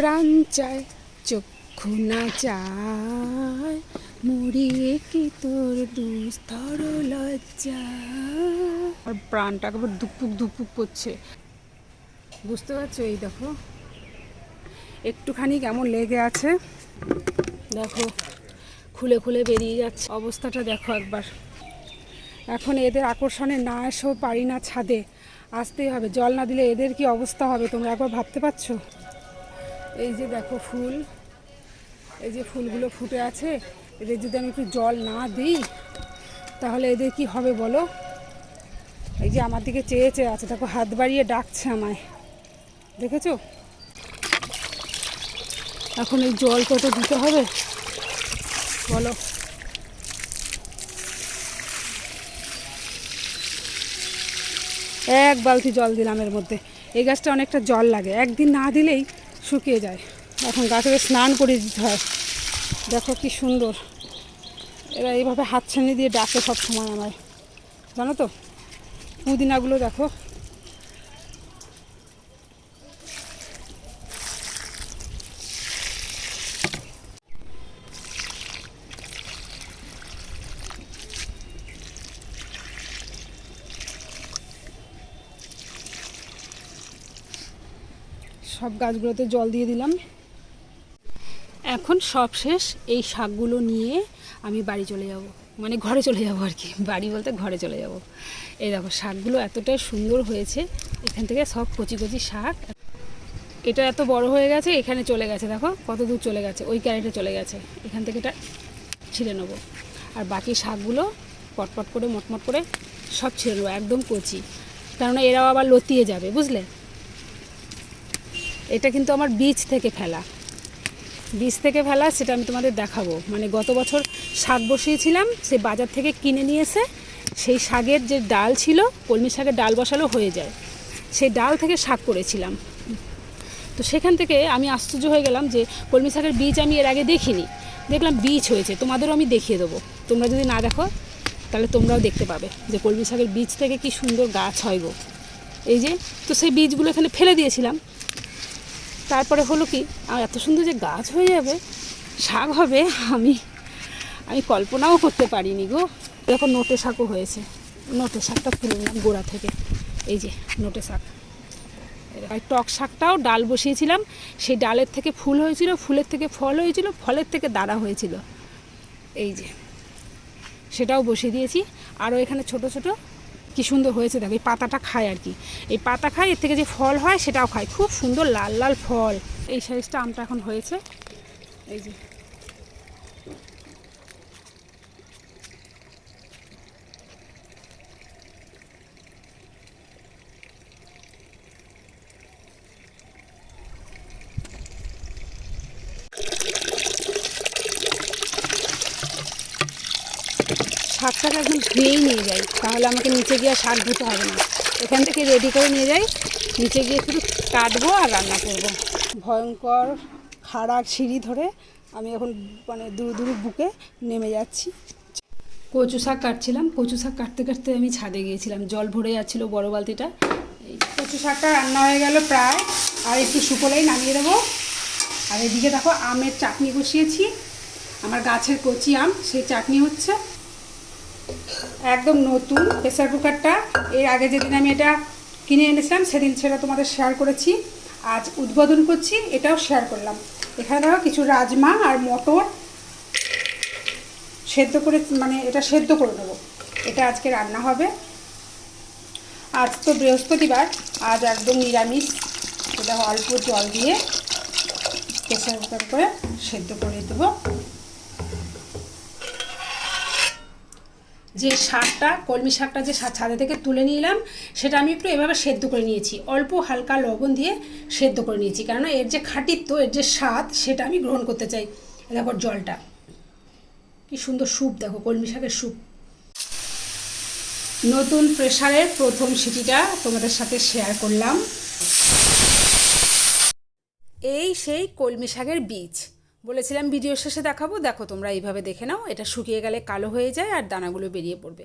প্রাণ চায়, চক্ষু না চায়, মরিয়ে কি তোর দুস্তর লজ্জা? আর প্রাণটা একেবারে দুপুক দুপুক করছে। বুঝতে পারছ? এই দেখো। একটুখানি কেমন লেগে আছে। দেখো, খুলে খুলে বেরিয়ে যাচ্ছে। অবস্থাটা দেখো একবার। এখন এদের আকর্ষণে না এসেও পারি না ছাদে। আসতেই হবে। জল না দিলে এদের কি অবস্থা হবে? তোমরা একবার ভাবতে পারছ? এই যে দেখো ফুল, এই যে ফুলগুলো ফুটে আছে, এদের যদি আমি একটু জল না দিই, তাহলে এদের কি হবে বলো? এই যে আমার দিকে চেয়ে চেয়ে আছে দেখো হাত বাড়িয়ে ডাকছে আমায়। দেখেছ? এখন এই জল কত দিতে হবে। বলো। এক বালতি জল দিলাম এর মধ্যে। এই গাছটা অনেকটা জল লাগে। একদিন না দিলেই শুকিয়ে যায়। এখন গাছে স্নান করে দিতে হয়। দেখো কি সুন্দর। এরা এইভাবে হাত ছানি দিয়ে ডাকে সব সময় আমায়। জানো তো? পুদিনাগুলো দেখো। সব গাছগুলোতে জল দিয়ে দিলাম। এখন সব শেষ, এই শাকগুলো নিয়ে আমি বাড়ি চলে যাব। মানে ঘরে চলে যাব আর কি, বাড়ি বলতে ঘরে চলে যাব। এই দেখো, শাকগুলো এতটাই সুন্দর হয়েছে, এখান থেকে সব কচি কচি শাক। এটা এত বড় হয়ে গেছে, এখানে চলে গেছে, দেখো, কত দূর চলে গেছে, ওই ক্যারেটে চলে গেছে। এখান থেকে এটা ছিঁড়ে নেব। আর বাকি শাকগুলো পটপট করে, মটমট করে সব ছিঁড়ে নেব, একদম কচি। কেননা এরাও আবার লতিয়ে যাবে, বুঝলে? এটা কিন্তু আমার বীজ থেকে ফেলা। বীজ থেকে ফেলা সেটা আমি তোমাদের দেখাবো। মানে গত বছর শাক বসিয়েছিলাম, সে বাজার থেকে কিনে নিয়ে এসে সেই শাকের যে ডাল ছিল, কলমি শাকের ডাল বসালো হয়ে যায়। সেই ডাল থেকে শাক করেছিলাম। তো সেখান থেকে আমি আশ্চর্য হয়ে গেলাম যে কলমি শাকের বীজ আমি এর আগে দেখিনি। দেখলাম বীজ হয়েছে, তোমাদেরও আমি দেখিয়ে দেবো। তোমরা যদি না দেখো, তাহলে তোমরাও দেখতে পাবে যে কলমি শাকের বীজ থেকে কি সুন্দর গাছ হয় গো। এই যে, তো সেই বীজগুলো এখানে ফেলে দিয়েছিলাম। তারপরে হলো কি এত সুন্দর যে গাছ হয়ে যাবে, শাক হবে, আমি আমি কল্পনাও করতে পারিনি গো। এখন নোটে শাকও হয়েছে, নোটে শাকটা তুলে নিলাম গোড়া থেকে, এই যে নোটে শাক। আর টক শাকটাও ডাল বসিয়েছিলাম, সেই ডালের থেকে ফুল হয়েছিল, ফুলের থেকে ফল হয়েছিল, ফলের থেকে দাঁড়া হয়েছিল, এই যে, সেটাও বসিয়ে দিয়েছি। আরও এখানে ছোট ছোট কি সুন্দর হয়েছে দেখো, এই পাতাটা খায় আর কি। এই পাতা খায়, এর থেকে যে ফল হয় সেটাও খায়। খুব সুন্দর লাল লাল ফল। এই সাইজটা আমটা এখন হয়েছে। এই যে। শাকটাকে একদম ধুয়েই নিয়ে যাই। তাহলে আমাকে নিচে গিয়ে শাক ধুতে হবে না। এখান থেকে রেডি করে নিয়ে যাই। নিচে গিয়ে শুধু কাটবো আর রান্না করব। ভয়ঙ্কর খাড়া সিঁড়ি ধরে আমি এখন মানে দূর দূর বুকে নেমে যাচ্ছি। কচু শাক কাটছিলাম। কচু শাক কাটতে কাটতে আমি ছাদে গিয়েছিলাম। জল ভরে যাচ্ছিল বড় বালতিটা। এই কচু শাকটা রান্না হয়ে গেল প্রায়। আর একটু শুকোলেই নামিয়ে দেবো। আর এদিকে দেখো আমের চাটনি বসিয়েছি। আমার গাছের কচি আম, সেই চাটনি হচ্ছে। একদম নতুন প্রেসার কুকারটা। এর আগে যেদিন আমি এটা কিনে এনেছিলাম, সেদিন সেটা তোমাদের শেয়ার করেছি। আজ উদ্বোধন করছি, এটাও শেয়ার করলাম। এখানে দেখো কিছু রাজমা আর মটর সেদ্ধ করে মানে এটা সেদ্ধ করে দেবো এটা আজকে রান্না হবে। আজ তো বৃহস্পতিবার, আজ একদম নিরামিষ। এটা অল্প জল দিয়ে প্রেসার কুকার করে সেদ্ধ করে দেবো। যে শাকটা, কলমি শাকটা যে ছাদে থেকে তুলে নিলাম, সেটা আমি একটু এভাবে সেদ্ধ করে নিয়েছি। অল্প হালকা লবণ দিয়ে সেদ্ধ করে নিয়েছি। কেননা এর যে খাঁটিত্ব, এর যে স্বাদ, সেটা আমি গ্রহণ করতে চাই। দেখো জলটা। কি সুন্দর স্যুপ, দেখো কলমি শাকের স্যুপ। নতুন প্রেশারের প্রথম সিটিটা তোমাদের সাথে শেয়ার করলাম। এই সেই কলমি শাকের বীজ। বলেছিলাম ভিডিও শেষে দেখাবো, দেখো তোমরা এইভাবে দেখে নাও, এটা শুকিয়ে গেলে কালো হয়ে যায় আর দানাগুলো বেরিয়ে পড়বে।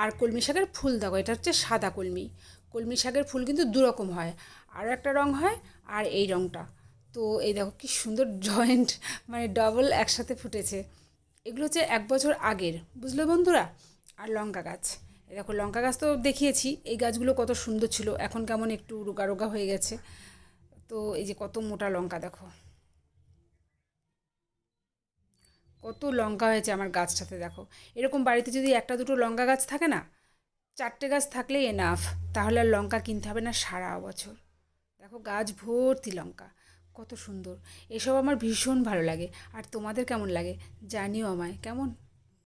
আর কলমি শাকের ফুল দেখো, এটা হচ্ছে সাদা কলমি। কলমি শাকের ফুল কিন্তু দুরকম হয়, আর একটা রং হয় আর এই রংটা। তো এই দেখো কি সুন্দর জয়েন্ট মানে ডবল একসাথে ফুটেছে। এগুলো হচ্ছে এক বছর আগের, বুঝলে বন্ধুরা? আর লঙ্কা গাছ। দেখো লঙ্কা গাছ তো দেখিয়েছি, এই গাছগুলো কত সুন্দর ছিল, এখন কেমন একটু রোগা রোগা হয়ে গেছে। তো এই যে কত মোটা লঙ্কা দেখো। কত লঙ্কা হয়েছে আমার গাছটাতে, দেখো। এরকম বাড়িতে যদি একটা দুটো লঙ্কা গাছ থাকে না, চারটে গাছ থাকলে এনাফ তাহলে আর লঙ্কা কিনতে হবে না সারা বছর। দেখো গাছ ভর্তি লঙ্কা, কত সুন্দর। এসব আমার ভীষণ ভালো লাগে। আর তোমাদের কেমন লাগে? জানিও আমায়, কেমন?